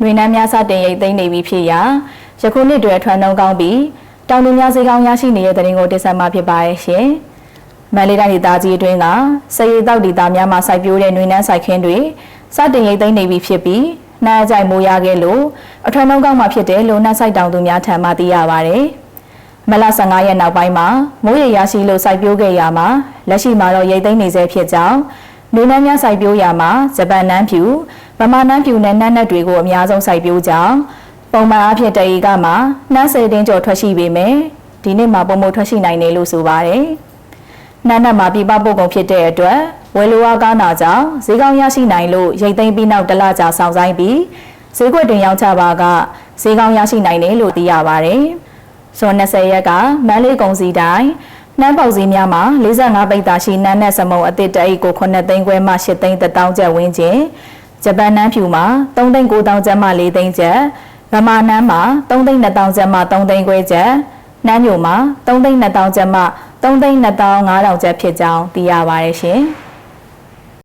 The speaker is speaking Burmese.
နှွေနှမ်းများစတင်ရိတ်သိမ်းနေပြီဖြစ်ရာယခုနှစ်တွင်ထွန်းနှုံးကောင်းပြီးတောင်သူများစေကောင်းရရှိနေတဲ့တဲ့ရင်ကိုတင်ဆက်မှာဖြစ်ပါရဲ့ရှင်။မန္တလေးတိုင်းဒေသကြီးအတွင်းကစည်ရည်တောက်ဒေသများမှာစိုက်ပျိုးတဲ့နှွေနှမ်းစိုက်ခင်းတွေစတင်ရိတ်သိမ်းနေပြီဖြစ်ပြီးနှမ်းအကြိုက်မိုးရခဲ့လို့အထွန်းနှုံးကောင်းမှာဖြစ်တဲ့လုံနှက်စိုက်တောင်သူများထံမှသိရပါဗျ။မလ15ရက်နောက်ပိုင်းမှာမိုးရေရရှိလို့စိုက်ပျိုးခဲ့ရမှာလက်ရှိမှာတော့ရိတ်သိမ်းနေဆဲဖြစ်ကြောင်းလူနှမ်းများစိုက်ပျိုးရမှာဂျပန်နန်းဖြူ ဗမာနန်းဖြူနဲ့နန်းနက်တွေကိုအများဆုံးစိုက်ပျိုးကြောင်းပုံမှန်အဖြစ်တရီကမှာနှမ်းစေတင်းကျော်ထွက်ရှိပေမယ့်ဒီနေ့မှာပုံမထွက်ရှိနိုင်တယ်လို့ဆိုပါတယ်။နန်းနက်မှာပြပပုတ်ကုန်ဖြစ်တဲ့အတွက်ဝယ်လိုအားကားနာကြောင့်ဈေးကောင်းရရှိနိုင်လို့ရိတ်သိမ်းပြီးနောက်တစ်လကြာဆောင်ဆိုင်ပြီးဈေးကွက်တင်ရောင်းချပါကဈေးကောင်းရရှိနိုင်တယ်လို့သိရပါတယ်။ဇွန်20ရက်ကမန်းလေးကုံစီတိုင်းနှမ်းပေါက်စည်းများမှာ45ပိတ်သာရှိနန်းနဲ့စမုံအသစ်တအိတ်ကို9သိန်းခွဲမှ8သိန်း1000ကျပ်ဝန်းကျင် ဂျပန်နန်းဖြူမှာ3သိန်း9000ကျပ်မှ4သိန်းကျပ်ဗမာနန်းမှာ3သိန်း2000ကျပ်မှ3သိန်းခွဲကျပ်နန်းညိုမှာ3သိန်း2000ကျပ်မှ3သိန်း2500ကျပ်ဖြစ်ကြောင်းသိရပါတယ်ရှင်။